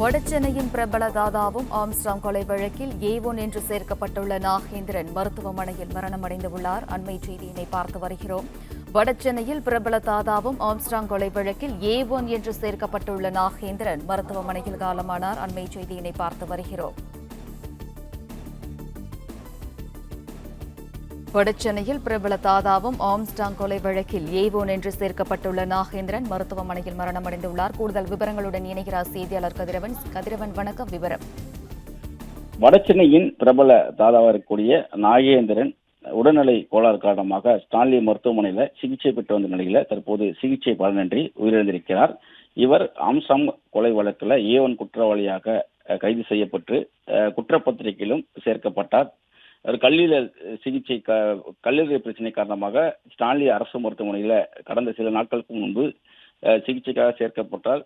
வடசென்னையின் பிரபல தாதாவும் ஆம்ஸ்டாங் கொலை வழக்கில் ஏ ஒன் என்று சேர்க்கப்பட்டுள்ள நாகேந்திரன் மருத்துவமனையில் மரணமடைந்துள்ளார். அண்மை செய்தியினை பார்த்து வருகிறோம். வடசென்னையில் பிரபல தாதாவும் ஆம்ஸ்டாங் கொலை வழக்கில் ஏ ஒன் என்று சேர்க்கப்பட்டுள்ள நாகேந்திரன் மருத்துவமனையில் காலமானார். அண்மை செய்தியினை பார்த்து வருகிறோம். வடசென்னையில் பிரபல தாதாவும் ஆம்ஸ்டாங் கொலை வழக்கில் ஏவோன் என்று சேர்க்கப்பட்டுள்ள நாகேந்திரன் மருத்துவமனையில் மரணமடைந்துள்ளார். கூடுதல் விவரங்களுடன் இணைகிறார் செய்தியாளர் கதிரவன். கதிரவன் வணக்கம். விவரம். வடசென்னையின் பிரபல தாதாவாக இருக்கக்கூடிய நாகேந்திரன் உடல்நிலை கோளாறு காரணமாக ஸ்டான்லி மருத்துவமனையில் சிகிச்சை பெற்று வந்த நிலையில தற்போது சிகிச்சை பலனின்றி உயிரிழந்திருக்கிறார். இவர் ஆம்சாங் கொலை வழக்கில் ஏவன் குற்றவாளியாக கைது செய்யப்பட்டு குற்றப்பத்திரிகையிலும் சேர்க்கப்பட்டார். கல்லீரல் சிகிச்சை க கல்லீரல் பிரச்சனை காரணமாக ஸ்டான்லி அரசு மருத்துவமனையில் கடந்த சில நாட்களுக்கு முன்பு சிகிச்சைக்காக சேர்க்கப்பட்டார்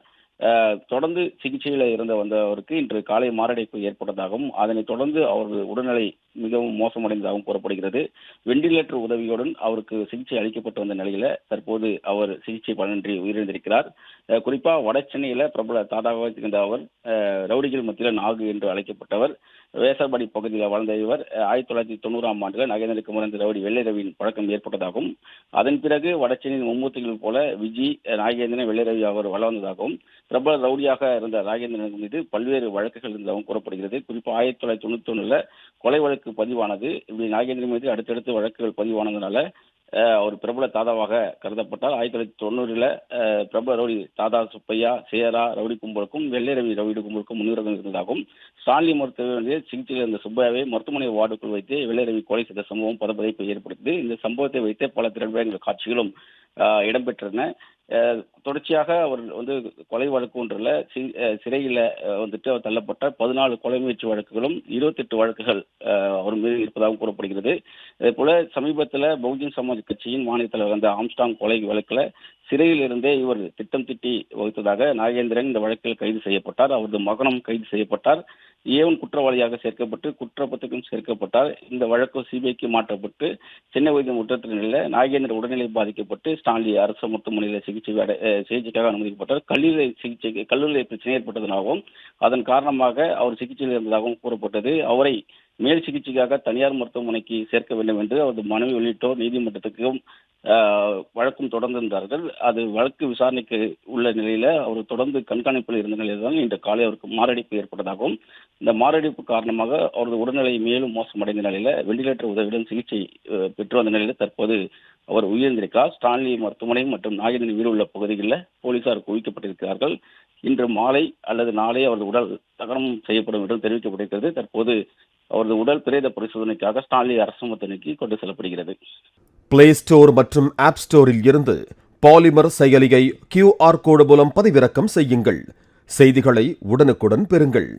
தொடர்ந்து சிகிச்சையில் இருந்த வந்தவருக்கு இன்று காலை மாரடைப்பு ஏற்பட்டதாகவும் அதனைத் தொடர்ந்து அவரது உடல்நிலை மிகவும் மோசமடைந்ததாகவும் கூறப்படுகிறது. வெண்டிலேட்டர் உதவியுடன் அவருக்கு சிகிச்சை அளிக்கப்பட்டு வந்த நிலையில தற்போது அவர் சிகிச்சை பலனின்றி உயிரிழந்திருக்கிறார். குறிப்பா வட சென்னையில பிரபல தாதாவாக இருந்த அவர் அஹ், ரவுடிகள் மத்தியில் நாகு என்று அழைக்கப்பட்டவர் வேசர்பாடி பகுதியில் வாழ்ந்த இவர் ஆயிரத்தி தொள்ளாயிரத்தி தொண்ணூறாம் ஆண்டுல நகேந்திரக்கு முறைந்த ரவுடி வெள்ளை ரவியின் பழக்கம் ஏற்பட்டதாகவும் அதன் பிறகு வடசென்னையின் மும்மூர்த்திகள் போல விஜி நாகேந்திரன் வெள்ளை ரவி அவர் வளர்ந்ததாகவும் பிரபல ரவுடியாக இருந்த நாகேந்திரன் மீது பல்வேறு வழக்குகள் இருந்ததாகவும் கூறப்படுகிறது. குறிப்பாக ஆயிரத்தி தொள்ளாயிரத்தி தொண்ணூத்தி ஒண்ணுல கொலை வழக்கு பதிவானது. இப்படி நாகேந்திரன் மீது அடுத்தடுத்து வழக்குகள் பதிவானதுனால அவர் பிரபல தாதாவாக கருதப்பட்டார். ஆயிரத்தி தொள்ளாயிரத்தி தொண்ணூறுல பிரபல ரவுடி தாதா சுப்பையா சேரா ரவுடி கும்பலுக்கும் வெள்ளை ரவி ரவுடி கும்பலுக்கும் முன்னுரிமை இருந்ததாகவும் ஸ்டான்லி மருத்துவமனையில் சிகிச்சையில் இருந்த சுப்பையாவை மருத்துவமனை வார்டுக்குள் வைத்து வெள்ளை ரவி கொலை செய்த சம்பவம் பதப்பதைப்பை ஏற்படுத்தியது. இந்த சம்பவத்தை வைத்து பல திரைப்படங்கள் காட்சிகளும் இடம்பெற்றன. தொடர்ச்சியாக அவர் வந்து கொலை வழக்கு ஒன்றில் சிறையில் வந்துட்டு அவர் தள்ளப்பட்ட பதினாலு கொலை முயற்சி வழக்குகளும் இருபத்தெட்டு வழக்குகள் அவர் மீது இருப்பதாகவும் கூறப்படுகிறது. அதே போல சமீபத்தில் பகுஜன் சமாஜ் கட்சியின் மாநில தலைவர் அந்த ஆம்ஸ்டாங் கொலை வழக்கில் சிறையில் இருந்தே இவர் திட்டம் திட்டி வகுத்ததாக நாகேந்திரன் இந்த வழக்கில் கைது செய்யப்பட்டார். அவரது மகனும் கைது செய்யப்பட்டார். ஏவன் குற்றவாளியாக சேர்க்கப்பட்டு குற்றப்பத்துக்கும் சேர்க்கப்பட்டார். இந்த வழக்கு சிபிஐக்கு மாற்றப்பட்டு சென்னை வைத்திய நிலையில் நாகேந்திர உடல்நிலை பாதிக்கப்பட்டு ஸ்டான்லி அரசு மருத்துவமனையில் சிகிச்சை சிகிச்சைக்காக அனுமதிக்கப்பட்டார். கல்லீரல் சிகிச்சை கல்லீரல் பிரச்சனை ஏற்பட்டதனாகவும் அதன் காரணமாக அவர் சிகிச்சையில் இருந்ததாகவும் கூறப்பட்டது. அவரை மேல் சிகிச்சைக்காக தனியார் மருத்துவமனைக்கு சேர்க்க வேண்டும் என்று அவரது மனைவி உள்ளிட்டோர் நீதிமன்றத்துக்கும் வழக்கும் தொடர்ந்து இருந்தார்கள். அது வழக்கு விசாரணைக்கு உள்ள நிலையில அவர் தொடர்ந்து கண்காணிப்பில் இருந்த நிலையில் தான் இன்று காலை அவருக்கு மாரடைப்பு ஏற்பட்டதாகவும் இந்த மாரடைப்பு காரணமாக அவரது உடல்நிலை மேலும் மோசமடைந்த நிலையில வெண்டிலேட்டர் உதவியுடன் சிகிச்சை பெற்று வந்த நிலையில தற்போது அவர் உயிரிழந்திருக்கிறார். ஸ்டான்லி மருத்துவமனை மற்றும் நாகேந்திரன் வீடு உள்ள பகுதிகளில் போலீசார் குவிக்கப்பட்டிருக்கிறார்கள் இன்று மாலை அல்லது நாளை அவரது உடல் தகனம் செய்யப்படும் என்று தெரிவிக்கப்பட்டிருக்கிறது தற்போது அவரது உடல் பிரேத பரிசோதனைக்காக ஸ்டான்லி அரசு மருத்துவமனைக்கு கொண்டு செல்லப்படுகிறது. பிளே ஸ்டோர் மற்றும் ஆப் ஸ்டோரில் இருந்து பாலிமர் செயலியை கியூஆர் கோடு மூலம் பதிவிறக்கம் செய்யுங்கள். செய்திகளை உடனுக்குடன் பெறுங்கள்.